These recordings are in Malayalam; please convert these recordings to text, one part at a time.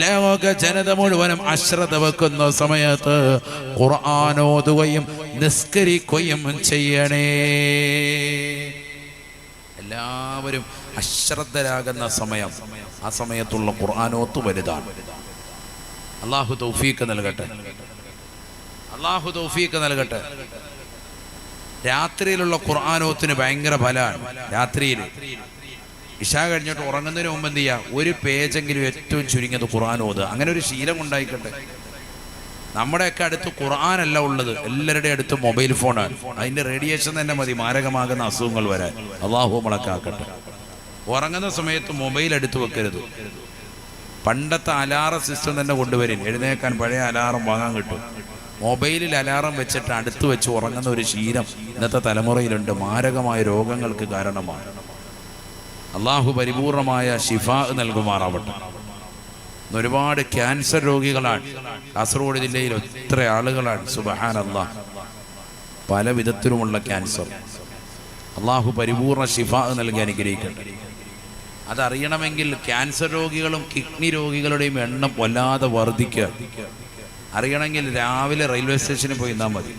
ലോക ജനത മുഴുവനും അശ്രദ്ധ വെക്കുന്ന സമയത്ത് ഖുർആാനോതുകയും നിസ്കരിക്കുകയും ചെയ്യണേ. എല്ലാവരും അശ്രദ്ധരാകുന്ന സമയം ആ സമയത്തുള്ള ഖുർആാനോത്ത് വലുതാണ്. അള്ളാഹു തൗഫീക്ക് നൽകട്ടെ. അള്ളാഹു തൗഫീക്ക് നൽകട്ടെ. രാത്രിയിലുള്ള ഖുർആാനോത്തിന് ഭയങ്കര ഫലമാണ് രാത്രിയിൽ ഇഷ കഴിഞ്ഞിട്ട് ഉറങ്ങുന്നതിന് മുമ്പ് എന്ത് ചെയ്യുക ഒരു പേജെങ്കിലും ഏറ്റവും ചുരുങ്ങിയത് ഖുർആൻ ഓതുക. അങ്ങനെ ഒരു ശീലം ഉണ്ടായിക്കട്ടെ. നമ്മുടെയൊക്കെ അടുത്ത് ഖുർആനല്ല ഉള്ളത്. എല്ലാവരുടെയും അടുത്ത് മൊബൈൽ ഫോണാണ് അതിന്റെ റേഡിയേഷൻ തന്നെ മതി. മാരകമാകുന്ന അസുഖങ്ങൾ വരാൻ. അള്ളാഹു മുളക്കാക്കട്ടെ ഉറങ്ങുന്ന സമയത്ത് മൊബൈൽ എടുത്തു വെക്കരുത്. പണ്ടത്തെ അലാറം സിസ്റ്റം തന്നെ കൊണ്ടുവരും എഴുന്നേക്കാൻ പഴയ അലാറം വാങ്ങാൻ കിട്ടും. മൊബൈലിൽ അലാറം വെച്ചിട്ട് അടുത്ത് വെച്ച് ഉറങ്ങുന്ന ഒരു ശീലം ഇന്നത്തെ തലമുറയിലുണ്ട്. മാരകമായ രോഗങ്ങൾക്ക് കാരണമാണ്. അള്ളാഹു പരിപൂർണമായ ഷിഫ നൽകുമാറാവട്ടെ. ഒരുപാട് ക്യാൻസർ രോഗികളാണ്. കാസർഗോഡ് ജില്ലയിൽ എത്ര ആളുകളാണ്. സുബഹാൻ അള്ളാഹ് പല വിധത്തിലുമുള്ള ക്യാൻസർ. അള്ളാഹു പരിപൂർണ ഷിഫ നൽകി അനുഗ്രഹിക്കട്ടെ. അതറിയണമെങ്കിൽ ക്യാൻസർ രോഗികളും കിഡ്നി രോഗികളുടെയും എണ്ണം വല്ലാതെ വർദ്ധിക്കുക. അറിയണമെങ്കിൽ രാവിലെ റെയിൽവേ സ്റ്റേഷനിൽ പോയി നിന്നാൽ മതി.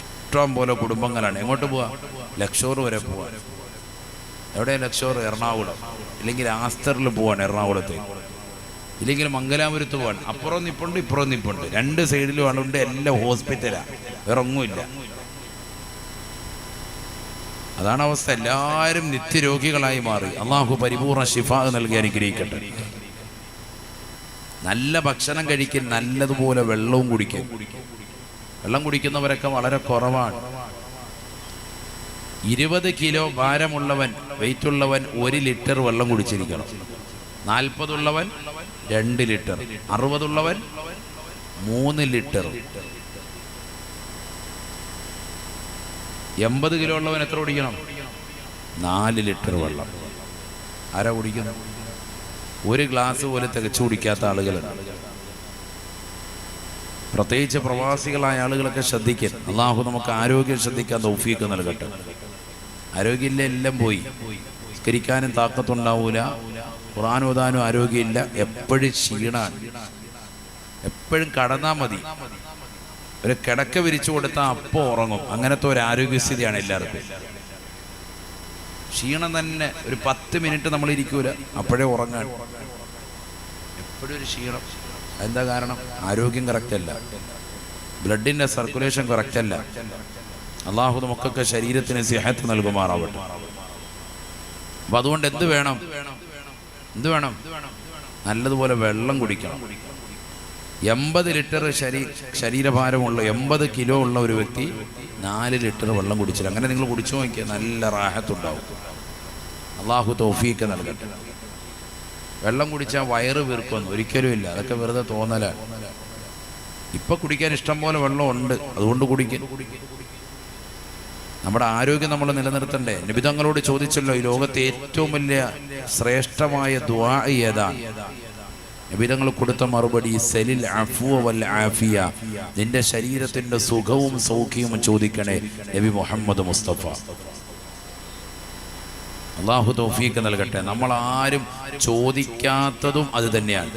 ഇഷ്ടം പോലെ കുടുംബങ്ങളാണ്. എങ്ങോട്ട് പോവാ? ലക്ഷോർ വരെ പോവാ. എവിടെ ലക്ഷോർ? എറണാകുളം. ഇല്ലെങ്കിൽ ആസ്തറിൽ പോവാണ് എറണാകുളത്തേക്ക് ഇല്ലെങ്കിൽ മംഗലാപുരത്ത് പോവാൻ അപ്പുറം നിപ്പുണ്ട് ഇപ്പുറം നിപ്പുണ്ട്. രണ്ട് സൈഡിലും ആളുണ്ട് എല്ലാം ഹോസ്പിറ്റലാണ് വേറെ ഒന്നുമില്ല. അതാണ് അവസ്ഥ. എല്ലാവരും നിത്യരോഗികളായി മാറി. അള്ളാഹു പരിപൂർണ ഷിഫ നൽകി അനുഗ്രഹിക്കട്ടെ. നല്ല ഭക്ഷണം കഴിക്കും നല്ലതുപോലെ വെള്ളവും കുടിക്കും വെള്ളം കുടിക്കുന്നവരൊക്കെ വളരെ കുറവാണ്. ഇരുപത് കിലോ ഭാരമുള്ളവൻ വെയിറ്റ് ഉള്ളവൻ ഒരു ലിറ്റർ വെള്ളം കുടിച്ചിരിക്കണം. നാൽപ്പതുള്ളവൻ രണ്ട് ലിറ്റർ. അറുപതുള്ളവൻ മൂന്ന് ലിറ്റർ. എൺപത് കിലോ ഉള്ളവൻ എത്ര കുടിക്കണം? നാല് ലിറ്റർ വെള്ളം. ആരാ കുടിക്കുന്നു ഒരു ഗ്ലാസ് പോലെ തികച്ചു കുടിക്കാത്ത ആളുകളുണ്ട് പ്രത്യേകിച്ച് പ്രവാസികളായ ആളുകളൊക്കെ ശ്രദ്ധിക്കും അള്ളാഹു നമുക്ക് ആരോഗ്യം ശ്രദ്ധിക്കാൻ തൗഫീക്ക് നൽകട്ടെ. ആരോഗ്യമില്ല എല്ലാം പോയി. സ്കരിക്കാനും താക്കത്തുണ്ടാവൂല. ഖുർആൻ ഓതാനും ആരോഗ്യമില്ല. എപ്പോഴും ക്ഷീണാണ്. എപ്പോഴും കടന്നാൽ മതി. ഒരു കിടക്ക വിരിച്ചു കൊടുത്താൽ അപ്പോൾ ഉറങ്ങും. അങ്ങനത്തെ ഒരു ആരോഗ്യസ്ഥിതിയാണ് എല്ലാവർക്കും. ക്ഷീണം തന്നെ ഒരു പത്ത് മിനിറ്റ് നമ്മൾ ഇരിക്കൂല. അപ്പോഴേ ഉറങ്ങാൻ. എപ്പോഴും ഒരു ക്ഷീണം. എന്താ കാരണം? ആരോഗ്യം കറക്റ്റ് അല്ല. ബ്ലഡിന്റെ സർക്കുലേഷൻ കറക്റ്റ് അല്ല. അള്ളാഹു നമുക്കൊക്കെ ശരീരത്തിന് സിഹത്ത് നൽകുമാറാവട്ടെ. അപ്പൊ അതുകൊണ്ട് എന്ത് വേണം? എന്ത് വേണം? നല്ലതുപോലെ വെള്ളം കുടിക്കണം. എൺപത് ലിറ്റർ ശരീ ശരീരഭാരമുള്ള എൺപത് കിലോ ഉള്ള ഒരു വ്യക്തി നാല് ലിറ്റർ വെള്ളം കുടിച്ചില്ല. അങ്ങനെ നിങ്ങൾ കുടിച്ചു നോക്കിയാൽ നല്ല റാഹത്തുണ്ടാവും. അള്ളാഹു തോഫീക്ക് നൽകട്ടെ. വെള്ളം കുടിച്ചാൽ വയറ് വീർക്കുമെന്ന് ഒരിക്കലും ഇല്ല. അതൊക്കെ വെറുതെ തോന്നലാണ്. ഇപ്പൊ കുടിക്കാൻ ഇഷ്ടം പോലെ വെള്ളം ഉണ്ട് അതുകൊണ്ട് കുടിക്കും. നമ്മുടെ ആരോഗ്യം നമ്മൾ നിലനിർത്തണ്ടേ. നിബിതങ്ങളോട് ചോദിച്ചല്ലോ ഈ ലോകത്തെ ഏറ്റവും വലിയ ശ്രേഷ്ഠമായ ദ്വാ ഏതാണ്? നിബിതങ്ങൾ കൊടുത്ത മറുപടി സെലിൽ അഫുവ വൽ ആഫിയ. നിന്റെ ശരീരത്തിന്റെ സുഖവും സൗഖ്യവും ചോദിക്കണേ നബി മുഹമ്മദ് മുസ്തഫ. അള്ളാഹു തോഫീക്ക് നൽകട്ടെ. നമ്മൾ ആരും ചോദിക്കാത്തതും അത് തന്നെയാണ്.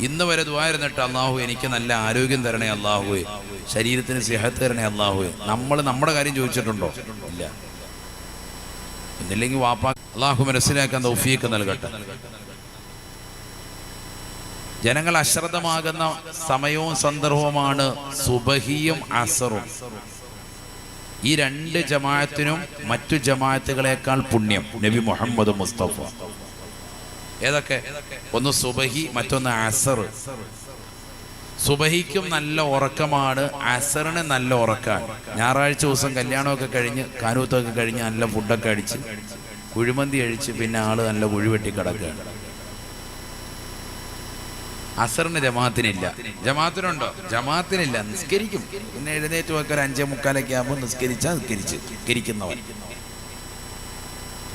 ഇന്ന് വരെ ദ്വാരുന്നിട്ട് അള്ളാഹു എനിക്ക് നല്ല ആരോഗ്യം തരണേ അള്ളാഹുവെ ശരീരത്തിന് സിഹത്ത് തരണേ അള്ളാഹു നമ്മൾ നമ്മുടെ കാര്യം ചോദിച്ചിട്ടുണ്ടോ? ഇല്ല. എന്നില്ലെങ്കിൽ വാപ്പാ അള്ളാഹു മനസ്സിലാക്കാൻ തൗഫീക്ക് നൽകട്ടെ. ജനങ്ങൾ അശ്രദ്ധമാകുന്ന സമയവും സന്ദർഭവുമാണ് സുബഹിയും അസറും. ഈ രണ്ട് ജമാഅത്തിനും മറ്റു ജമാഅത്തുകളെക്കാൾ പുണ്യം. നബി മുഹമ്മദ് മുസ്തഫ. ഏതൊക്കെ? ഒന്ന് സുബഹി മറ്റൊന്ന് അസർ സുബഹിക്കും നല്ല ഉറക്കമാണ് അസറിന് നല്ല ഉറക്കമാണ് ഞായറാഴ്ച ദിവസം കല്യാണമൊക്കെ കഴിഞ്ഞ് കാനൂത്തൊക്കെ കഴിഞ്ഞ് നല്ല ഫുഡൊക്കെ അടിച്ച് കുഴിമന്തി അഴിച്ച് പിന്നെ ആൾ നല്ല കുഴിവെട്ടി കിടക്കുകയാണ് അസറിന് ജമാഅത്തിനില്ല. ജമാഅത്തിനുണ്ടോ? ജമാഅത്തിനില്ല. നിസ്കരിക്കും. പിന്നെ എഴുന്നേറ്റ് വെക്കാൻ ഒരു അഞ്ചേ മുക്കാലൊക്കെ ആകുമ്പോൾ നിസ്കരിച്ചാൽ നിസ്കരിച്ച്. നിസ്കരിക്കുന്നവൻ.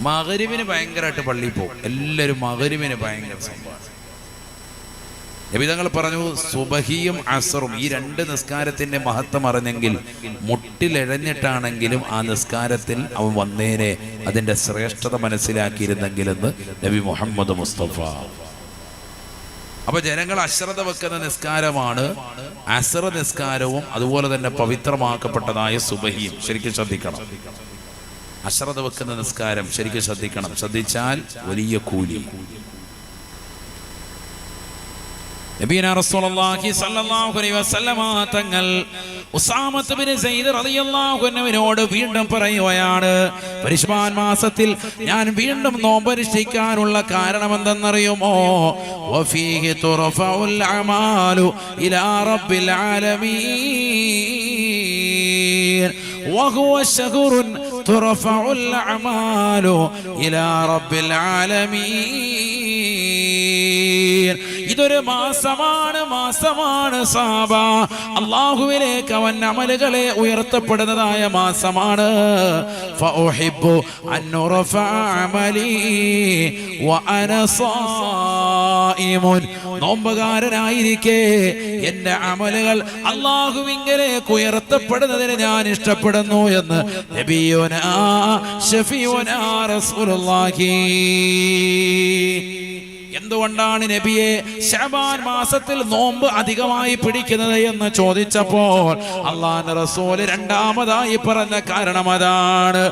മകരുവിന് ഭയങ്കരമായിട്ട് പള്ളിയിൽ പോകും എല്ലാവരും മകരുവിന് ഭയങ്കര സംഭവമാണ്. നബിതങ്ങൾ പറഞ്ഞു സുബഹിയും അസറും. ഈ രണ്ട് നിസ്കാരത്തിന്റെ മഹത്വം അറിഞ്ഞെങ്കിൽ മുട്ടിലെഴഞ്ഞിട്ടാണെങ്കിലും ആ നിസ്കാരത്തിൽ അവൻ വന്നേനെ അതിന്റെ ശ്രേഷ്ഠത മനസ്സിലാക്കിയിരുന്നെങ്കിൽ എന്ന് നബി മുഹമ്മദ് മുസ്തഫ. അപ്പൊ ജനങ്ങൾ അശ്രദ്ധ വെക്കുന്ന നിസ്കാരമാണ് അസറ നിസ്കാരവും അതുപോലെ തന്നെ പവിത്രമാക്കപ്പെട്ടതായ സുബഹിയും. ശരിക്കും ശ്രദ്ധിക്കണം. അശ്രദ്ധ വെക്കുന്ന നിസ്കാരം ശരിക്കും ശ്രദ്ധിക്കണം. ശ്രദ്ധിച്ചാൽ വലിയ കൂലി. നബീന റസൂലുള്ളാഹി സ്വല്ലല്ലാഹു അലൈഹി വസല്ലമ തങ്ങൾ ഉസാമത്ത് ബിൻ സയ്യിദ് റളിയല്ലാഹു അൻഹുവിനോട് വീണ്ടും പറയുകയാണ് പരിശുമാൻ മാസത്തിൽ ഞാൻ വീണ്ടും നോമ്പനുഷ്ഠിക്കാനുള്ള കാരണം എന്തെന്നറിയുമോ വഫീഹി തുറഫഉൽ അമാലു ഇലാ റബ്ബിൽ ആലമീൻ وهو شهر ترفع الأعمال إلى رب العالمين ഇതൊരു മാസമാണ് മാസമാണ് സാബ. അള്ളാഹുവിലേക്ക് അവൻ അമലുകളെ ഉയർത്തപ്പെടുന്നതായ മാസമാണ്. നോമ്പുകാരനായിരിക്കെ എന്റെ അമലുകൾ അള്ളാഹുവിങ്കലേക്ക് ഉയർത്തപ്പെടുന്നതിന് ഞാൻ ഇഷ്ടപ്പെടുന്നു എന്ന് നബിയോനാ ഷഫിയോനാ റസൂലുള്ളാഹി. എന്തുകൊണ്ടാണ് നബിയെ ശബാൻ മാസത്തിൽ നോമ്പ് അധികമായി പിടിക്കുന്നത് എന്ന് ചോദിച്ചപ്പോൾ അള്ളാഹ് റസൂൽ രണ്ടാമതായി പറഞ്ഞ കാരണം അതാണ്.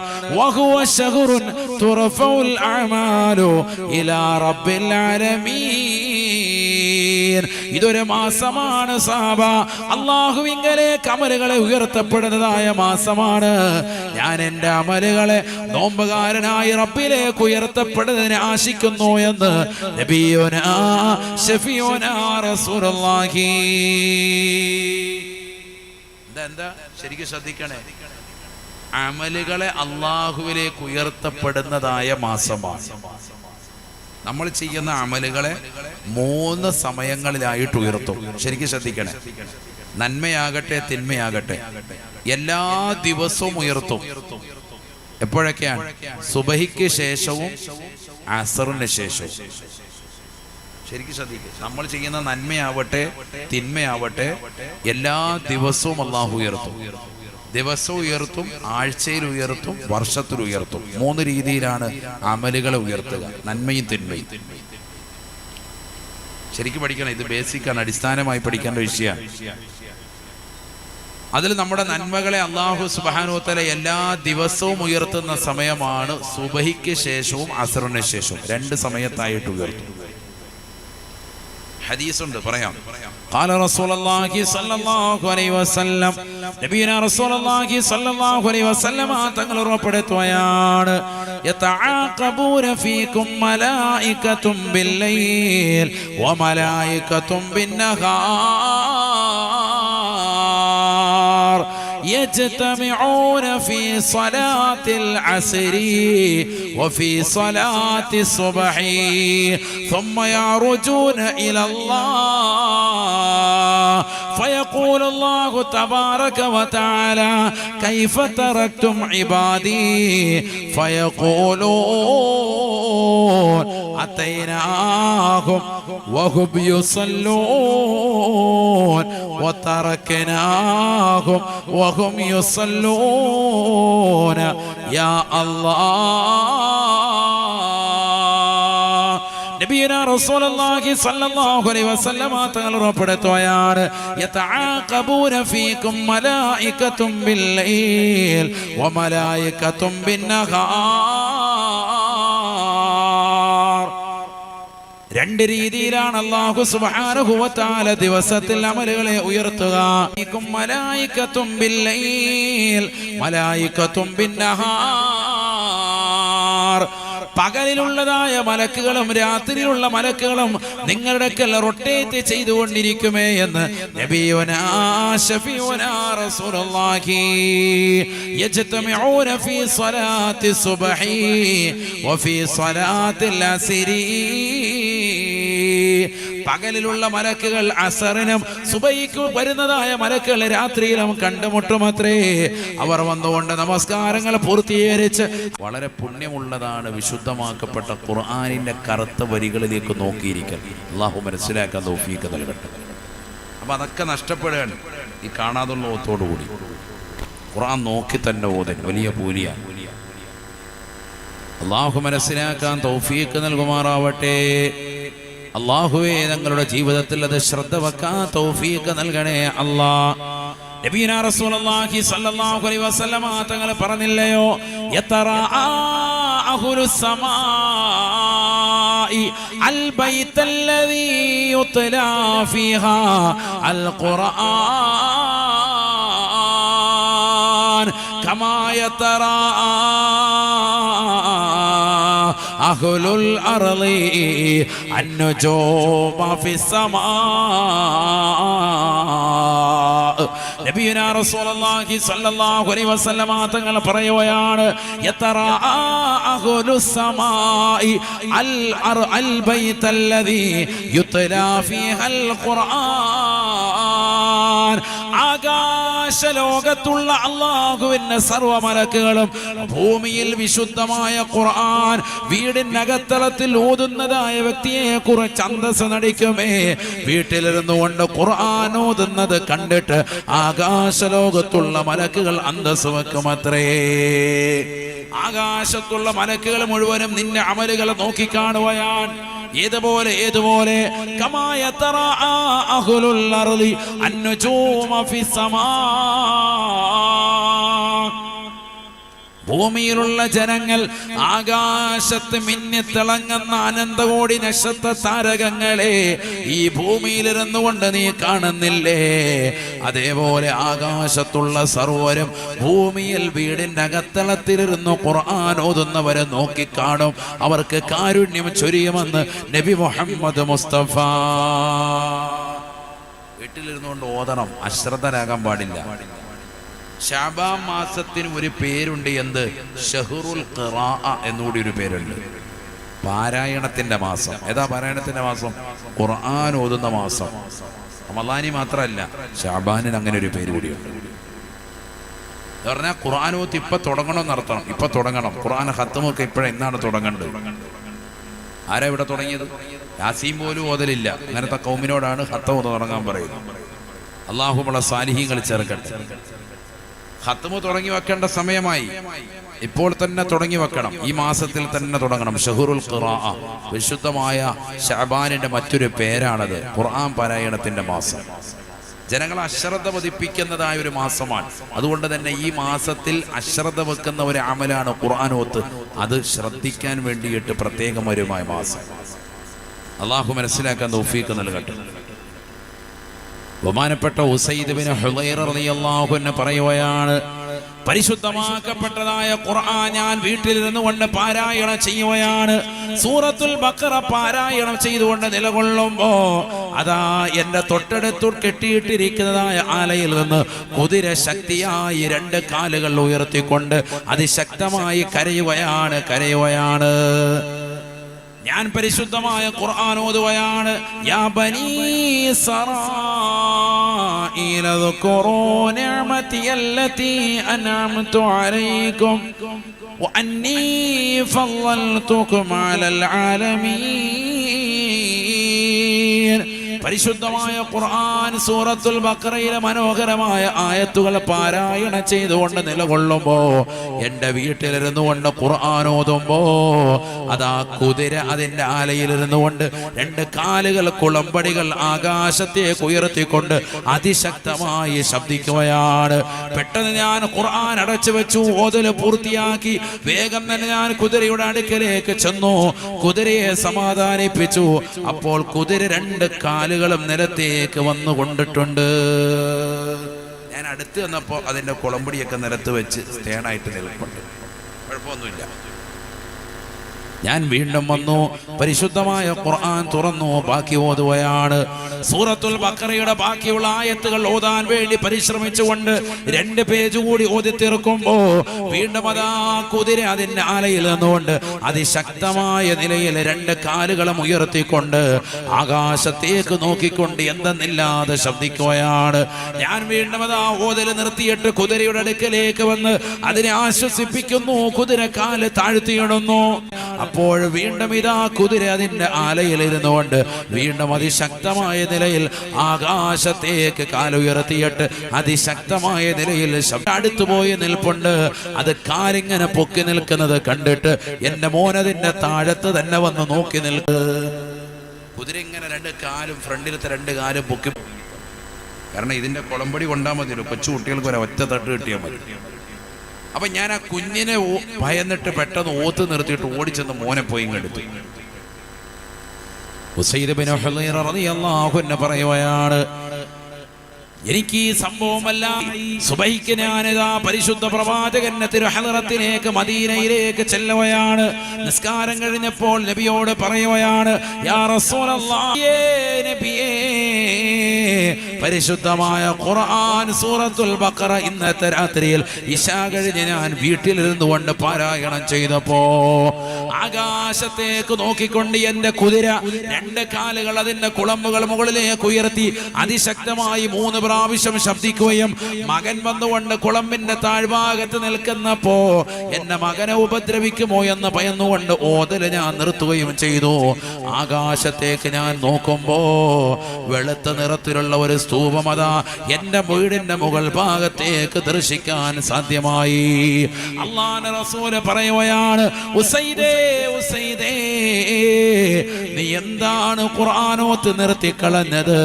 തുറഫഉൽ അഅമാലു ഇലാ റബ്ബിൽ ആലമീൻ. ഇതൊരു മാസമാണ് സാബ. അള്ളാഹുവിങ്കലെ കമലുകളെ ഉയർത്തപ്പെടുന്നതായ മാസമാണ്. ഞാൻ എന്റെ അമലുകളെ നോമ്പുകാരനായി റബ്ബിലേക്ക് ഉയർത്തപ്പെടുന്നതിനെ ആശിക്കുന്നു എന്ന് നബിയോനാ ഷഫിയോനാ റസൂലുള്ളാഹി. ശ്രദ്ധിക്കണേ. അമലുകളെ അള്ളാഹുവിലേക്ക് ഉയർത്തപ്പെടുന്നതായ മാസമാണ്. നമ്മൾ ചെയ്യുന്ന അമലുകളെ മൂന്ന് സമയങ്ങളിലായിട്ട് ഉയർത്തും. ശരിക്കും ശ്രദ്ധിക്കണേ. നന്മയാകട്ടെ തിന്മയാകട്ടെ. എല്ലാ ദിവസവും ഉയർത്തും. എപ്പോഴൊക്കെയാണ്? സുബഹിക്ക് ശേഷവും അസറിന് ശേഷവും. ശരിക്കും ശ്രദ്ധിക്കുക നമ്മൾ ചെയ്യുന്ന നന്മയാവട്ടെ തിന്മയാവട്ടെ എല്ലാ ദിവസവും അള്ളാഹു ഉയർത്തും. ദിവസവും ഉയർത്തും ആഴ്ചയിൽ ഉയർത്തും വർഷത്തിൽ ഉയർത്തും. മൂന്ന് രീതിയിലാണ് അമലുകളെ ഉയർത്തുക. നന്മയും തിന്മയും. ശരിക്കും പഠിക്കണം. ഇത് ബേസിക് ആണ് അടിസ്ഥാനമായി പഠിക്കേണ്ട വിഷയമാണ്. അതിൽ നമ്മുടെ നന്മകളെ അള്ളാഹു സുബാനോത്തല എല്ലാ ദിവസവും ഉയർത്തുന്ന സമയമാണ് സുബഹിക്ക് ശേഷവും അസറിന് ശേഷവും. രണ്ട് സമയത്തായിട്ട് ഉയർത്തും. ഹദീസുണ്ട്. പറയാം. قال رسول الله صلى الله عليه وسلم നബിയന رسول الله صلى الله عليه وسلم തങ്ങൾ ഉറപ്പെടുത്തുകയാണ് يتعاقبون فيكم ملائكة بالليل وملائكة بالنهار يجتمعون في صلاة العصر وفي صلاة الصبح ثم يعرجون إلى الله فيقول الله تبارك وتعالى كيف تركتم عبادي؟ فيقولون أتيناهم وهم يصلون وتركناهم وهم يصلون. يا الله! അലൈഹി വസല്ലമ ഫീകും ബിന്നഹാർ രണ്ട് രീതിയിലാണ് അള്ളാഹു വ ദിവസത്തിൽ അമലുകളെ ഉയർത്തുക. ഫീകും മലായികത്തും ബില്ലൈൽ മലായികത്തും ബിന്നഹാർ പകലിലുള്ളതായ മലക്കുകളും രാത്രിയിലുള്ള മലക്കുകളും നിങ്ങളുടെ റൊട്ടേറ്റ് ചെയ്തുകൊണ്ടിരിക്കുമേ എന്ന് നബിയുനാ പകലിലുള്ള മലക്കുകൾ അസറിനും സുബൈക്ക് വരുന്നതായ മലക്കുകൾ രാത്രിയിലും കണ്ടുമുട്ടുമത്രേ. അവർ വന്നുകൊണ്ട് നമസ്കാരങ്ങൾ പൂർത്തീകരിച്ച് വളരെ പുണ്യമുള്ളതാണ് വിശുദ്ധമാക്കപ്പെട്ട ഖുർആാനിന്റെ കറുത്ത വരികളിലേക്ക് നോക്കിയിരിക്കൽ. അള്ളാഹു മനസ്സിലാക്കാൻ തോഫീക്ക് നൽകട്ടെ. അപ്പൊ അതൊക്കെ നഷ്ടപ്പെടുകയാണ്. ഈ കാണാതുള്ള ഓത്തോടുകൂടി ഖുർആൻ നോക്കി തന്നെ ഓതൻ. വലിയ പൂലിയാണ് അള്ളാഹു മനസ്സിലാക്കാൻ തൗഫീക്ക് നൽകുമാറാവട്ടെ. അള്ളാഹുവേ ഞങ്ങളുടെ ജീവിതത്തിൽ അത് ശ്രദ്ധ വെക്കാൻ തൗഫീഖ് നൽകണേ നബീന റസൂലുള്ളാഹി സ്വല്ലല്ലാഹു അലൈഹി വസല്ലമ പറഞ്ഞില്ലയോ? യതറാ അഹ്ലു അൽ ഫീഹാ അൽ ഖുർആൻ കമാ യതറാ أهل الأرض النجوم في السماء നബിയുന റസൂലുള്ളാഹി സ്വല്ലല്ലാഹു അലൈഹി വസല്ലമ തങ്ങൾ പറയുകയാണ് യതറാ അഹ്ലു സമാഇ അൽ അർ അൽ ബൈത്തല്ലദീ യുത്ലാ ഫീഹൽ ഖുർആൻ ആകാശ ലോകത്തുള്ള അള്ളാഹുവിന്റെ സർവമലക്കുകളും ഭൂമിയിൽ വിശുദ്ധമായ ഖുർആൻ വീടിനകത്തളത്തിൽ ഓതുന്നതായ വ്യക്തിയെ കുറിച്ച് അന്തസ് നടിക്കുമേ. വീട്ടിലിരുന്നു കൊണ്ട് ഖുർആൻ ഓതുന്നത് കണ്ടിട്ട് ആകാശ ലോകത്തുള്ള മലക്കുകൾ അന്തസ് വെക്കുമത്രേ. ആകാശത്തുള്ള മലക്കുകൾ മുഴുവനും നിന്റെ അമലുകൾ നോക്കിക്കാണുകയാണ് ഏതുപോലെ ഏതുപോലെ? കമായ അഹ്ലുൽ അർളി അന്നുജൂമ ഫിസ്സമാ ഭൂമിയിലുള്ള ജനങ്ങൾ ആകാശത്ത് മിന്നിത്തിളങ്ങുന്ന അനന്തകോടി നക്ഷത്ര താരകങ്ങളെ ഈ ഭൂമിയിലിരുന്നു കൊണ്ട് നീ കാണുന്നില്ലേ? അതേപോലെ ആകാശത്തുള്ള സർവരും ഭൂമിയിൽ വീടിന്റെ അകത്തളത്തിലിരുന്നു ഖുർആൻ ഓതുന്നവരെ നോക്കിക്കാണും. അവർക്ക് കാരുണ്യം ചൊരിയുമെന്ന് നബി മുഹമ്മദ് മുസ്തഫ. വീട്ടിലിരുന്നുകൊണ്ട് ഓതണം. അശ്രദ്ധരാകാൻ പാടില്ല. ഷാബാൻ മാസത്തിന് ഒരു പേരുണ്ട് എന്ത്? ഷഹുറുൽ എന്നുകൂടി ഒരു പേരുണ്ട്. പാരായണത്തിന്റെ മാസം. ഏതാ പാരായണത്തിന്റെ മാസം? ഖുർആൻ ഓതുന്ന മാസം. റമദാനി മാത്രമല്ല ഷാബാനിന് അങ്ങനെ ഒരു പേര് കൂടിയുണ്ട് പറഞ്ഞാൽ ഖുർആൻ ഓത്ത് ഇപ്പൊ തുടങ്ങണം നടത്തണം ഇപ്പൊ തുടങ്ങണം. ഖുർആൻ ഹത്തമൊക്കെ ഇപ്പോഴെ എന്നാണ് തുടങ്ങേണ്ടത്. ആരാ ഇവിടെ തുടങ്ങിയത്? യാസീം പോലും ഓതലില്ല. അങ്ങനത്തെ കൗമിനോടാണ് ഹത്തം തുടങ്ങാൻ പറയുന്നത്. അള്ളാഹുമുള്ള സാലിഹ്യങ്ങൾ ചേർക്കട്ടെ ഹത്തമ് തുടങ്ങി വെക്കേണ്ട സമയമായി. ഇപ്പോൾ തന്നെ തുടങ്ങി വെക്കണം. ഈ മാസത്തിൽ തന്നെ തുടങ്ങണം. ഷഹുറുൽ ഖുറാ വിശുദ്ധമായ ഷാബാനിന്റെ മറ്റൊരു പേരാണത്. ഖുർആൻ പാരായണത്തിന്റെ മാസം. ജനങ്ങളെ അശ്രദ്ധ പതിപ്പിക്കുന്നതായ ഒരു മാസമാണ്. അതുകൊണ്ട് തന്നെ ഈ മാസത്തിൽ അശ്രദ്ധ വെക്കുന്ന ഒരു അമലാണ് ഖുർആാനോത്ത്. അത് ശ്രദ്ധിക്കാൻ വേണ്ടിയിട്ട് പ്രത്യേകമരുമായ മാസം. അള്ളാഹു മനസ്സിലാക്കാൻ തൗഫീക്ക് നൽകട്ടെ. ബഹുമാനപ്പെട്ട ഉസൈദ് ബിൻ ഹുദൈറ റളിയല്ലാഹു അൻഹു പറയുകയാണ് പരിശുദ്ധമാക്കപ്പെട്ടതായ ഖുർആൻ ഞാൻ വീട്ടിലിരുന്നു കൊണ്ട് പാരായണം ചെയ്യുകയാണ്. സൂറത്തുൽ ബക്കറ പാരായണം ചെയ്തുകൊണ്ട് നിലകൊള്ളുമ്പോ അതാ എന്റെ തൊട്ടടുത്തു കെട്ടിയിട്ടിരിക്കുന്നതായ ആലയിൽ നിന്ന് കുതിര ശക്തിയായി രണ്ട് കാലുകൾ ഉയർത്തിക്കൊണ്ട് അതിശക്തമായി കരയുകയാണ് കരയുകയാണ്. ഞാൻ പരിശുദ്ധമായ ഖുർആൻ ഓതുകയാണ് യാ ബനീ ഇസ്രായീല ذكروا نعمتي التي أنعمت عليكم وأني فضلتكم على العالمين പരിശുദ്ധമായ ഖുർആൻ സൂറത്തുൽ ബഖറയിലെ മനോഹരമായ ആയത്തുകൾ പാരായണം ചെയ്തുകൊണ്ട് നിലകൊള്ളുമ്പോ എന്റെ വീട്ടിലിരുന്നു കൊണ്ട് ഖുർആൻ ഓതുമ്പോ അതാ കുതിര അതിന്റെ ആലയിലിരുന്നു കൊണ്ട് രണ്ട് കാലുകൾ കുളമ്പടികൾ ആകാശത്തേക്ക് ഉയർത്തിക്കൊണ്ട് അതിശക്തമായി ശബ്ദിക്കുകയാണ്. പെട്ടെന്ന് ഞാൻ ഖുർആൻ അടച്ചു വെച്ചു ഓതൽ പൂർത്തിയാക്കി വേഗം തന്നെ ഞാൻ കുതിരയുടെ അടുക്കലേക്ക് ചെന്നു. കുതിരയെ സമാധാനിപ്പിച്ചു. അപ്പോൾ കുതിര രണ്ട് കാലുകളും നിരത്തേക്ക് വന്നു കൊണ്ടിട്ടുണ്ട് ഞാൻ അടുത്ത് വന്നപ്പോൾ അതിന്റെ കുളമ്പടിയൊക്കെ നിരത്ത് വെച്ച് സ്റ്റേണായിട്ട് നിൽപ്പുണ്ട്. കുഴപ്പമൊന്നുമില്ല. ഞാൻ വീണ്ടും വന്നു. പരിശുദ്ധമായ ഖുർആൻ തുറന്നു. ബാക്കി ഓതുകയാണ്. സൂറത്തുൽ ബക്കറയുടെ ബാക്കിയുള്ള ആയത്തുകൾ ഓതാൻ വേണ്ടി പരിശ്രമിച്ചുകൊണ്ട് രണ്ട് പേജ് കൂടി ഓതി തീർക്കുമ്പോ വീണ്ടും അതാ കുതിര അതിന്റെ ആലയിൽ നിന്നുകൊണ്ട് അതിശക്തമായ നിലയിൽ രണ്ട് കാലുകളും ഉയർത്തിക്കൊണ്ട് ആകാശത്തേക്ക് നോക്കിക്കൊണ്ട് എന്തെന്നില്ലാതെ ശബ്ദിക്കുകയാണ്. ഞാൻ വീണ്ടും അതാ ഓതൽ നിർത്തിയിട്ട് കുതിരയുടെ അടുക്കലേക്ക് വന്ന് അതിനെ ആശ്വസിപ്പിക്കുന്നു. കുതിര കാൽ താഴ്ത്തിയിടുന്നു. അപ്പോൾ വീണ്ടും ഇതാ കുതിര അതിന്റെ ആലയിൽ ഇരുന്നുകൊണ്ട് വീണ്ടും അതിശക്തമായ നിലയിൽ ആകാശത്തേക്ക് കാലുയർത്തിയിട്ട് അതിശക്തമായ നിലയിൽ അടുത്തുപോയി നിൽപ്പുണ്ട്. അത് കാലിങ്ങനെ പൊക്കി നിൽക്കുന്നത് കണ്ടിട്ട് എന്റെ മോനതിന്റെ താഴത്ത് തന്നെ വന്ന് നോക്കി നിൽക്ക്. കുതിര ഇങ്ങനെ രണ്ട് കാലും ഫ്രണ്ടിലത്തെ രണ്ട് കാലും പൊക്കി കാരണം ഇതിന്റെ കുളമ്പടി കൊണ്ടാൽ മതിയല്ലോ കൊച്ചു കുട്ടികൾക്ക് ഒരു ഒറ്റ തട്ട് കിട്ടിയാൽ മതി. അപ്പൊ ഞാൻ ആ കുഞ്ഞിനെ ഭയന്നിട്ട് പെട്ടെന്ന് ഓത്ത് നിർത്തിയിട്ട് ഓടിച്ചെന്ന് മോനെ പോയി ഇങ്ങെടുത്തു പറയുകയാണ് എനിക്ക് ഈ സംഭവമല്ല. സുബൈക്ക് ഞാനിതാ പരിശുദ്ധ പ്രവാചകന്റെ തിരുഹലറത്തിലേക്ക് മദീനയിലേക്ക് ചെല്ലുകയാണ്. നിസ്കാരം കഴിഞ്ഞപ്പോൾ നബിയോട് പറയുകയാണ് പരിശുദ്ധമായ ഖുർആൻ സൂറത്തുൽ ബഖറ ഇന്നത്തെ രാത്രിയിൽ ഇശാ കഴിഞ്ഞ് ഞാൻ വീട്ടിലിരുന്നു കൊണ്ട് പാരായണം ചെയ്തപ്പോ ആകാശത്തേക്ക് നോക്കിക്കൊണ്ട് എന്റെ കുതിര രണ്ട് കാലുകൾ അതിന്റെ കുളമ്പുകൾ മുകളിലേക്ക് ഉയർത്തി അതിശക്തമായി മൂന്ന് ശബ്ദിക്കുകയും മകൻ വന്നുകൊണ്ട് കുളമ്പിന്റെ താഴ്ഭാഗത്ത് നിൽക്കുന്നപ്പോ എന്റെ മകനെ ഉപദ്രവിക്കുമോ എന്ന് ഭയന്നുകൊണ്ട് ഓതൽ ഞാൻ നിർത്തുകയും ചെയ്തു. ആകാശത്തേക്ക് ഞാൻ നോക്കുമ്പോ വെളുത്ത നിറത്തിലുള്ള ഒരു സ്തൂപമത എന്റെ വീടിന്റെ മുകൾ ഭാഗത്തേക്ക് ദർശിക്കാൻ സാധ്യമായി. അള്ളാഹ് റസൂൽ പറയുകയാണ് ഉസൈദേ ഉസൈദേ നീ എന്താണ് ഖുർആാനോത്ത് നിർത്തിക്കളഞ്ഞത്?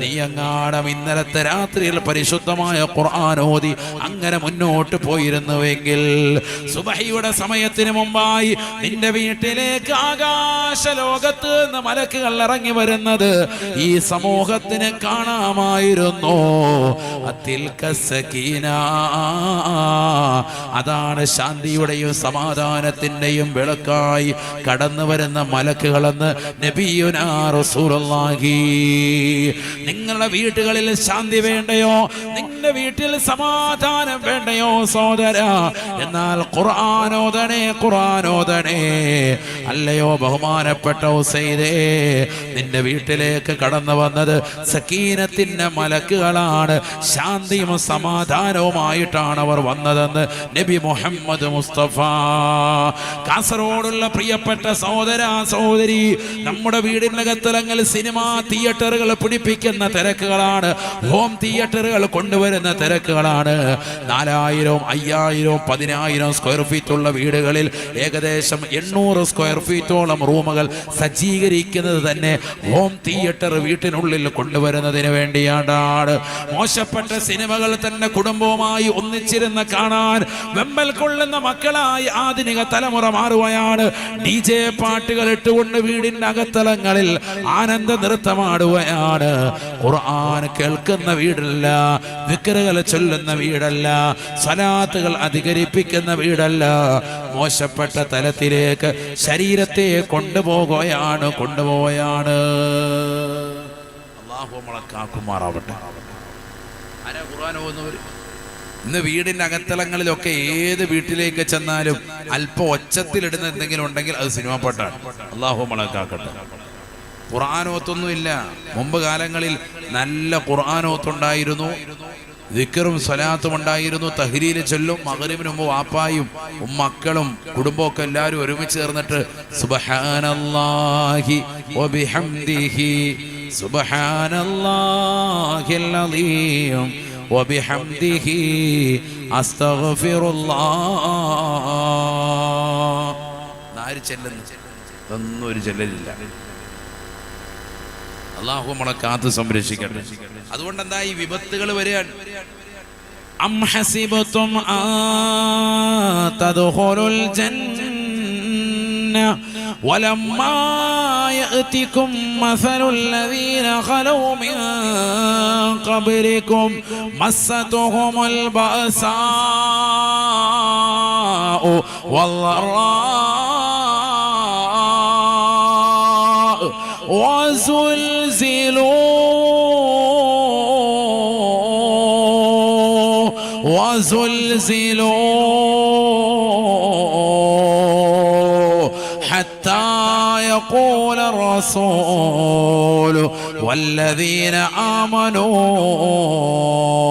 നീ അങ്ങാടം ഇന്നലത്തെ രാത്രിയിൽ പരിശുദ്ധമായ ഖുർആൻ ഓതി അങ്ങനെ മുന്നോട്ട് പോയിരുന്നുവെങ്കിൽ സുബഹിയുടെ സമയത്തിന് മുമ്പായി നിന്റെ വീട്ടിലേക്ക് ആകാശ ലോകത്ത് നിന്ന് മലക്കുകൾ ഇറങ്ങി വരുന്നത് ഈ സമൂഹത്തിന് കാണാമായിരുന്നു. അതാണ് ശാന്തിയുടെയും സമാധാനത്തിന്റെയും വിളക്കായി കടന്നു വരുന്ന മലക്കുകളെന്ന് നബിയുനാ റസൂലുള്ളാഹി. നിങ്ങളുടെ വീടുകളിൽ ശാന്തി വേണ്ടയോ? നിന്റെ വീട്ടിൽ സമാധാനം വേണ്ടയോ സോദര എന്നാൽ ഖുർആാനോദനെ ഖുർആാനോദനെ അല്ലയോ ബഹുമാനപ്പെട്ട ഉസൈദേ നിന്റെ വീട്ടിലേക്ക് കടന്നു വന്നത് സക്കീനത്തിന്റെ മലക്കുകളാണ്. ശാന്തിയും സമാധാനവുമായിട്ടാണ് അവർ വന്നതെന്ന് നബി മുഹമ്മദ് മുസ്തഫ. കാസർഗോഡുള്ള പ്രിയപ്പെട്ട സഹോദര സഹോദരി നമ്മുടെ വീടിനകത്തലങ്ങൾ സിനിമ തിയേറ്ററുകൾ പിടിപ്പിക്കുന്ന തിരക്കുകളാണ്. ഹോം തിയേറ്ററുകൾ കൊണ്ടുവരുന്ന തിരക്കുകളാണ്. നാലായിരവും അയ്യായിരവും പതിനായിരം സ്ക്വയർ ഫീറ്റ് ഉള്ള വീടുകളിൽ ഏകദേശം എണ്ണൂറ് സ്ക്വയർ ഫീറ്റോളം റൂമുകൾ സജ്ജീകരിക്കുന്നത് തന്നെ ഹോം തിയേറ്റർ വീട്ടിനുള്ളിൽ കൊണ്ടുവരുന്നതിന് വേണ്ടിയാണ്. മോശപ്പെട്ട സിനിമകൾ തന്നെ കുടുംബവുമായി ഒന്നിച്ചിരുന്ന് കാണാൻ വെമ്പൽ കൊള്ളുന്ന മക്കളായി ആധുനിക തലമുറ മാറുകയാണ്. ഡി ജെ പാട്ടുകൾ ഇട്ടുകൊണ്ട് വീടിന്റെ അകത്തലങ്ങളിൽ ആനന്ദ നൃത്തമാടുകയാണ്. ഖുർആൻ കേൾക്കുന്ന വീടല്ല വിക്കറുകൾ ചൊല്ലുന്ന വീടല്ല സലാത്തുകൾ അധികരിപ്പിക്കുന്ന വീടല്ല. മോശപ്പെട്ട തലത്തിലേക്ക് ശരീരത്തെ കൊണ്ടുപോകുകയാണ് കൊണ്ടുപോവുകയാണ്. അള്ളാഹു നമ്മളെ കാക്കുമാറാവട്ടെ. ആരാ ഖുർആൻ ഓതുന്നവര്? ഇന്ന് വീടിന്റെ അകത്തളങ്ങളിലൊക്കെ ഏത് വീട്ടിലേക്ക് ചെന്നാലും അല്പം ഒച്ചത്തിലിടുന്ന എന്തെങ്കിലും ഉണ്ടെങ്കിൽ അത് സിനിമ പാട്ടാണ്. അള്ളാഹു മുളക്കാക്കട്ടെ ഖുർആാനോത്തൊന്നുമില്ല മുമ്പ് കാലങ്ങളിൽ നല്ല ഖുർആാനോത്തുണ്ടായിരുന്നു ദിക്കറും സ്വലാത്തും ഉണ്ടായിരുന്നു. തഹരീൽ ചൊല്ലും മകരിവിന് മുമ്പ് വാപ്പായും മക്കളും കുടുംബമൊക്കെ എല്ലാവരും ഒരുമിച്ച് ചേർന്നിട്ട് ചെല്ലുന്നു ഒന്നും ഒരു ചെല്ലലില്ല. അള്ളാഹു നമ്മളെ കാത്ത് സംരക്ഷിക്കട്ടെ അതുകൊണ്ട് എന്താ ഈ വിപത്തുകൾ വരികയാണ് أم حسبتم أن تدخلوا الجنة ولما يأتكم مثل الذين خلوا من قبلكم مستهم البأساء والضراء وزلزلوا وزلزلوا حتى يقول الرسول والذين آمنوا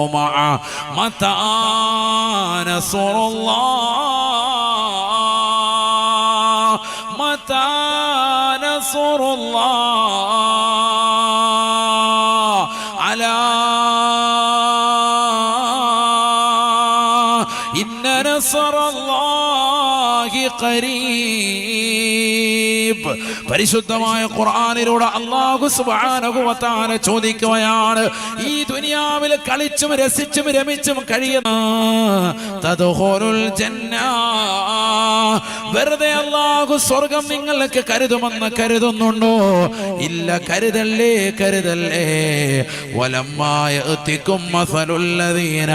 معه متى نصر الله؟ متى نصر الله؟ إن نصر الله قريب പരിശുദ്ധമായ ഖുർആാനിലൂടെ അള്ളാഹു തആല ചോദിക്കുകയാണ് ഈ ദുനിയാവിൽ കളിച്ചും രസിച്ചും രമിച്ചും കഴിയുന്ന വെറുതെ അള്ളാഹു സ്വർഗം നിങ്ങൾക്ക് കരുതുമെന്ന് കരുതുന്നുണ്ടോ? ഇല്ല കരുതല്ലേ കരുതല്ലേ. വലമ്മായ എത്തിക്കും മസലുള്ളതീന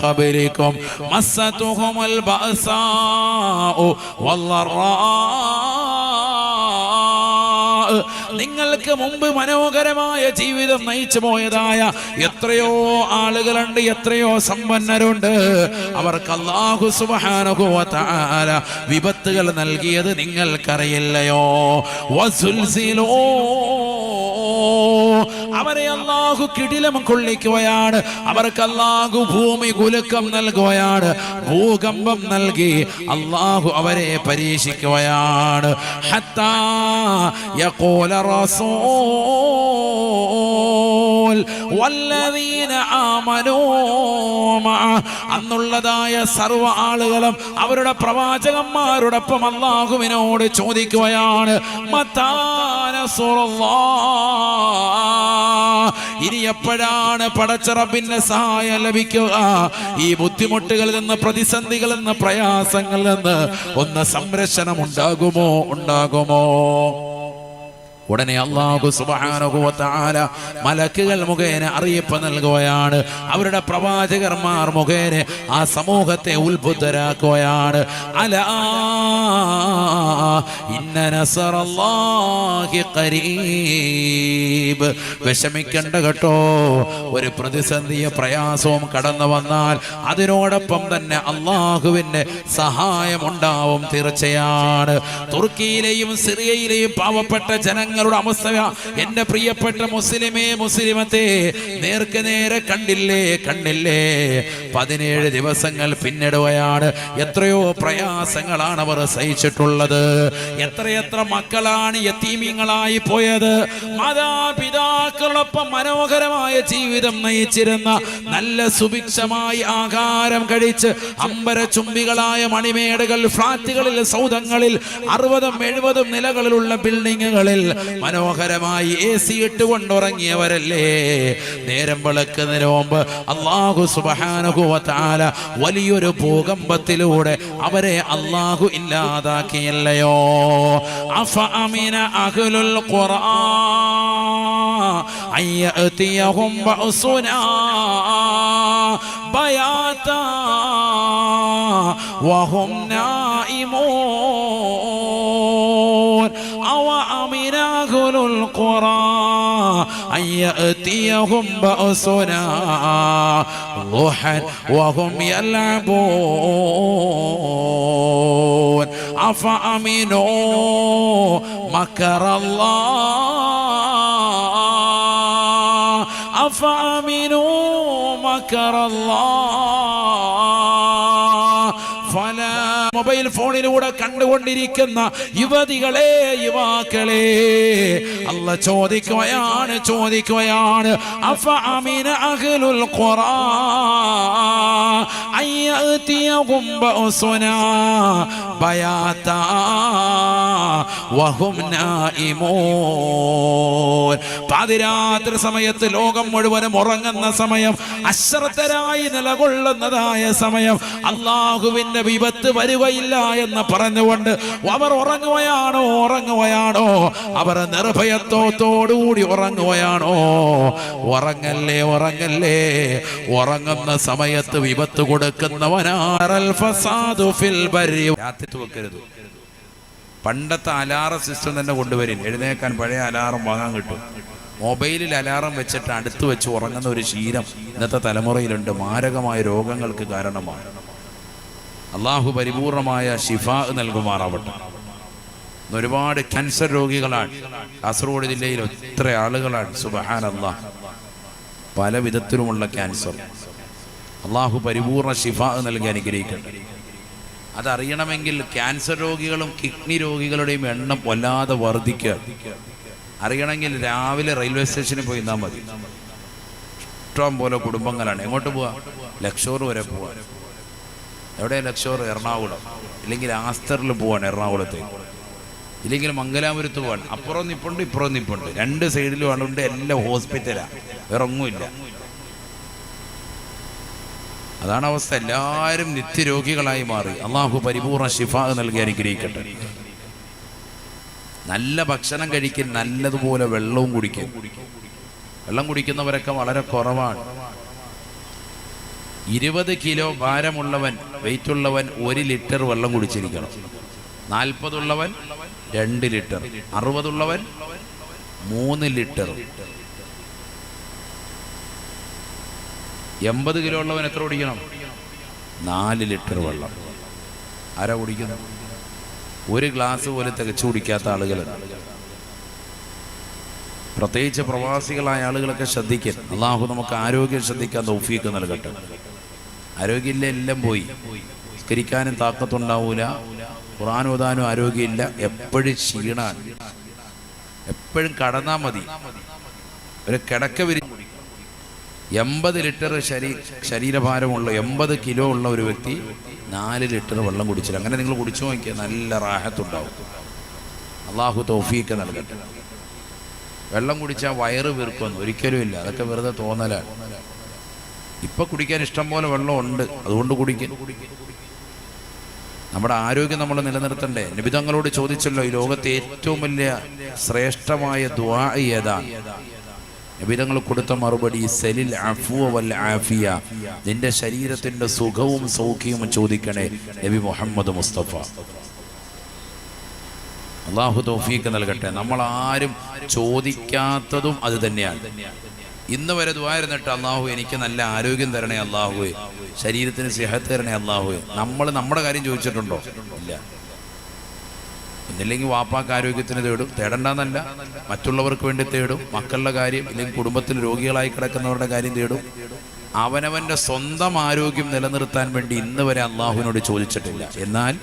ഖബലിക്കും മസ്സതുഹുമുൽ ബഅസാഉ വല്ലറാ നിങ്ങൾക്ക് മുമ്പ് മനോഹരമായ ജീവിതം നയിച്ചു പോയതായ എത്രയോ ആളുകളുണ്ട് എത്രയോ സമ്പന്നരുണ്ട്. അവർക്ക് അള്ളാഹു വിപത്തുകൾ നൽകിയത് നിങ്ങൾക്കറിയില്ലയോ? അവരെ അല്ലാഹു കിടിലം കൊള്ളിക്കുകയാണ്. അവർക്ക് അല്ലാഹു ഭൂമി കുലുക്കം നൽകുകയാണ്. ഭൂകമ്പം നൽകി അല്ലാഹു അവരെ പരീക്ഷിക്കുകയാണ്. ഹത്താ യഖൂല റസൂൽ വല്ലദീന ആമനൂ മഅ അന്നുള്ളതായ സർവ ആളുകളും അവരുടെ പ്രവാചകന്മാരോടൊപ്പം അള്ളാഹുവിനോട് ചോദിക്കുകയാണ് ഇനി എപ്പോഴാണ് പടച്ചറബിന്റെ സഹായം ലഭിക്കുക? ഈ ബുദ്ധിമുട്ടുകളിൽ നിന്ന് പ്രതിസന്ധികളിൽ നിന്ന് പ്രയാസങ്ങളിൽ നിന്ന് ഒന്ന് സംരക്ഷണം ഉണ്ടാകുമോ? ഉണ്ടാകുമോ? ഉടനെ അള്ളാഹു സുബാനുഭവത്താല മലക്കുകൾ മുഖേന അറിയിപ്പ് നൽകുകയാണ്. അവരുടെ പ്രവാചകന്മാർ മുഖേന ആ സമൂഹത്തെ ഉത്ബുദ്ധരാക്കുകയാണ്. അല വിഷമിക്കണ്ട കേട്ടോ. ഒരു പ്രതിസന്ധിയും പ്രയാസവും കടന്നു വന്നാൽ അതിനോടൊപ്പം തന്നെ അള്ളാഹുവിന്റെ സഹായമുണ്ടാവും തീർച്ചയാണ്. തുർക്കിയിലെയും സിറിയയിലെയും പാവപ്പെട്ട ജനങ്ങളുടെ അവസ്ഥ എന്റെ പ്രിയപ്പെട്ട മുസ്ലിമേ മുസ്ലിമത്തെ നേർക്ക് നേരെ കണ്ടില്ലേ കണ്ടില്ലേ. പതിനേഴ് ദിവസങ്ങൾ പിന്നിടുകയാണ്. എത്രയോ പ്രയാസങ്ങളാണ് അവർ സഹിച്ചിട്ടുള്ളത്. എത്രയെത്ര മക്കളാണ് യത്തീമ്യങ്ങളായി പോയത്. മാതാപിതാക്കളൊപ്പം മനോഹരമായ ജീവിതം നയിച്ചിരുന്ന നല്ല സുഭിക്ഷമായി ആഹാരം കഴിച്ച് അമ്പര ചുംബികളായ മണിമേടുകൾ ഫ്ളാറ്റുകളിൽ സൗധങ്ങളിൽ അറുപതും എഴുപതും നിലകളിലുള്ള ബിൽഡിങ്ങുകളിൽ മനോഹരമായി എ സി ഇട്ടുകൊണ്ടുറങ്ങിയവരല്ലേ? നേരം വിളക്കുന്നതിന് മുമ്പ് അള്ളാഹു സുബ്ഹാനഹു വ തആല വലിയൊരു ഭൂകമ്പത്തിലൂടെ അവരെ അള്ളാഹു ഇല്ലാതാക്കിയല്ലയോ അഫ അമിന അഹ്ലുൽ ഖുർആൻ അയ്യഅതിയഹും ബഅസുനാ ബയാതാ വഹും നായിമൂൻ അവ أمن أهل القرى أن يأتيهم بأسنا ضحى وهم يلعبون. أفأمنوا مكر الله. أفأمنوا مكر الله. മൊബൈൽ ഫോണിലൂടെ കണ്ടുകൊണ്ടിരിക്കുന്ന യുവതികളെ യുവാക്കളെ അല്ല ചോദിക്കുകയാണ് ചോദിക്കുകയാണ് അഫ അമീന അഖിലുൽ ഖുറാ അയ്യതിയ ഗുംബ ബഅസുനാ ബയാതാ വഹും നായിമൂൻ പാതിരാത്രി സമയത്ത് ലോകം മുഴുവനും ഉറങ്ങുന്ന സമയം അശ്രദ്ധരായി നിലകൊള്ളുന്നതായ സമയം അള്ളാഹുവിന്റെ വിപത്ത് വരികയില്ല എന്ന് പറഞ്ഞുകൊണ്ട് അവർ ഉറങ്ങുകയാണോ ഉറങ്ങുകയാണോ? അവർ നിർഭയത്വത്തോടുകൂടി ഉറങ്ങുകയാണോ? ഉറങ്ങല്ലേ ഉറങ്ങല്ലേ? ഉറങ്ങുന്ന സമയത്ത് വിപത്ത് കൊടുക്കുന്നവനാറൽ ഫസാദു ഫിൽ ബരി. രാത്രി വെക്കരുത് പണ്ടത്തെ അലാറം സിസ്റ്റം തന്നെ കൊണ്ടുവരും എഴുന്നേക്കാൻ പഴയ അലാറം വാങ്ങാൻ കിട്ടും. മൊബൈലിൽ അലാറം വെച്ചിട്ട് അടുത്ത് വെച്ച് ഉറങ്ങുന്ന ഒരു ശീലം ഇന്നത്തെ തലമുറയിലുണ്ട്. മാരകമായ രോഗങ്ങൾക്ക് കാരണമാണ്. അള്ളാഹു പരിപൂർണമായ ഷിഫ നൽകുമാറാവട്ടെ. ഒരുപാട് ക്യാൻസർ രോഗികളാണ്. കാസർഗോഡ് ജില്ലയിൽ എത്ര ആളുകളാണ്? സുബഹാൻ അള്ളാഹ് പല വിധത്തിലുമുള്ള ക്യാൻസർ അള്ളാഹു പരിപൂർണ ഷിഫ നൽകി അനുഗ്രഹിക്കട്ടെ. അതറിയണമെങ്കിൽ ക്യാൻസർ രോഗികളും കിഡ്നി രോഗികളുടെയും എണ്ണം വല്ലാതെ വർദ്ധിക്കുക. അറിയണമെങ്കിൽ രാവിലെ റെയിൽവേ സ്റ്റേഷനിൽ പോയി നിന്നാൽ മതി. ഇഷ്ടം പോലെ കുടുംബങ്ങളാണ്. എങ്ങോട്ട് പോവാ? ലക്ഷോർ വരെ പോവാൻ എവിടെ ലക്ഷോർ? എറണാകുളം. ഇല്ലെങ്കിൽ ആസ്തറിൽ പോവാണ് എറണാകുളത്തേക്ക് ഇല്ലെങ്കിൽ മംഗലാപുരത്ത് പോവാൻ അപ്പുറം നിപ്പുണ്ട് ഇപ്പുറം നിപ്പുണ്ട്. രണ്ട് സൈഡിലും ആളുണ്ട് എല്ലാം ഹോസ്പിറ്റലാണ് വേറെ ഒന്നുമില്ല. അതാണ് അവസ്ഥ. എല്ലാവരും നിത്യരോഗികളായി മാറി. അള്ളാഹു പരിപൂർണ ശിഫ നൽകി അനുഗ്രഹിക്കട്ടെ. നല്ല ഭക്ഷണം കഴിക്കും നല്ലതുപോലെ വെള്ളവും കുടിക്കും. വെള്ളം കുടിക്കുന്നവരൊക്കെ വളരെ കുറവാണ്. ഇരുപത് കിലോ ഭാരമുള്ളവൻ വെയിറ്റ് ഉള്ളവൻ ഒരു ലിറ്റർ വെള്ളം കുടിച്ചിരിക്കണം. നാൽപ്പതുള്ളവൻ രണ്ട് ലിറ്റർ. അറുപതുള്ളവൻ മൂന്ന് ലിറ്റർ. എൺപത് കിലോ ഉള്ളവൻ എത്ര കുടിക്കണം? നാല് ലിറ്റർ വെള്ളം. ആരാ കുടിക്കുന്നു ഒരു ഗ്ലാസ് പോലെ തികച്ചു കുടിക്കാത്ത ആളുകളുണ്ട്. പ്രത്യേകിച്ച് പ്രവാസികളായ ആളുകളൊക്കെ ശ്രദ്ധിക്കാൻ. അള്ളാഹു നമുക്ക് ആരോഗ്യം ശ്രദ്ധിക്കാൻ തൗഫീക്ക് നൽകട്ടെ. ആരോഗ്യമില്ല എല്ലാം പോയി. സ്കരിക്കാനും താക്കത്തുണ്ടാവൂല. ഓതാനും ആരോഗ്യമില്ല. എപ്പോഴും ക്ഷീണാണ്. എപ്പോഴും കടന്നാൽ മതി. ഒരു കിടക്ക വിരി എൺപത് ലിറ്റർ ശരീ ശരീരഭാരമുള്ള എൺപത് കിലോ ഉള്ള ഒരു വ്യക്തി നാല് ലിറ്റർ വെള്ളം കുടിച്ചില്ല. അങ്ങനെ നിങ്ങൾ കുടിച്ചു നോക്കിയാൽ നല്ല റാഹത്തുണ്ടാവും. അള്ളാഹു തോഫിയൊക്കെ നൽകട്ടെ. വെള്ളം കുടിച്ചാൽ വയറ് വീർക്കുമെന്ന് ഒരിക്കലും ഇല്ല. അതൊക്കെ വെറുതെ തോന്നലാണ്. ഇപ്പം കുടിക്കാൻ ഇഷ്ടം പോലെ വെള്ളം ഉണ്ട്. അതുകൊണ്ട് കുടിക്കും. നമ്മുടെ ആരോഗ്യം നമ്മൾ നിലനിർത്തണ്ടേ. നിബിതങ്ങളോട് ചോദിച്ചല്ലോ ഈ ലോകത്തെ ഏറ്റവും വലിയ ശ്രേഷ്ഠമായ ദ്വാ ഏതാണ്? നബിതങ്ങൾ കൊടുത്ത മറുപടി സെലിൽ വൽ ആഫിയ. നിന്റെ ശരീരത്തിന്റെ സുഖവും സൗഖ്യവും ചോദിക്കണേ നബി മുഹമ്മദ് മുസ്തഫ. അള്ളാഹു തോഫീക്ക് നൽകട്ടെ. നമ്മൾ ആരും ചോദിക്കാത്തതും അത് തന്നെയാണ്. ഇന്ന് വരെ ദ്വായിരുന്നിട്ട് അള്ളാഹു എനിക്ക് നല്ല ആരോഗ്യം തരണേ അള്ളാഹുവേ ശരീരത്തിന് സിഹത്ത് തരണേ അള്ളാഹുവേ നമ്മൾ നമ്മുടെ കാര്യം ചോദിച്ചിട്ടുണ്ടോ? ഇല്ല. ഒന്നില്ലെങ്കിൽ വാപ്പാക്ക് ആരോഗ്യത്തിന് തേടും. തേടണ്ടെന്നല്ല മറ്റുള്ളവർക്ക് വേണ്ടി തേടും. മക്കളുടെ കാര്യം ഇല്ലെങ്കിൽ കുടുംബത്തിൽ രോഗികളായി കിടക്കുന്നവരുടെ കാര്യം തേടും. അവനവന്റെ സ്വന്തം ആരോഗ്യം നിലനിർത്താൻ വേണ്ടി ഇന്ന് വരെ അള്ളാഹുവിനോട് ചോദിച്ചിട്ടില്ല. എന്നാൽ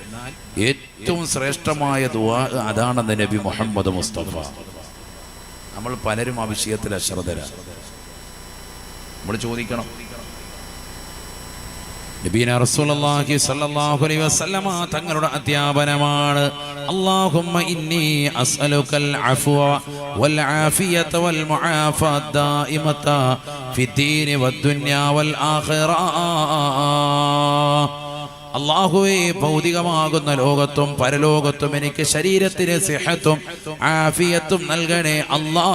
ഏറ്റവും ശ്രേഷ്ഠമായ ദുവാ അതാണ് നബി മുഹമ്മദ് മുസ്തഫ. നമ്മൾ പലരും ആ വിഷയത്തിൽ അശ്രദ്ധരാണ് നമ്മൾ ചോദിക്കണം. നബീന റസൂലുള്ളാഹി സ്വല്ലല്ലാഹു അലൈഹി വസല്ലമ തങ്ങളുടെ അധ്യാപനമാണ്. അല്ലാഹുമ്മ ഇന്നി അസ്അലുക്കൽ അഫ്വ വൽ ആഫിയത വൽ മുആഫാത ദായിമത ഫിദ്ദീനി വദ്ദുന്യാ വൽ ആഖിറ. അള്ളാഹുവേ ഭൗതികമാകുന്ന ലോകത്തും പരലോകത്തും എനിക്ക് ശരീരത്തിന് സിഹത്തും ആഫിയത്തും നൽകണേ അല്ലാ.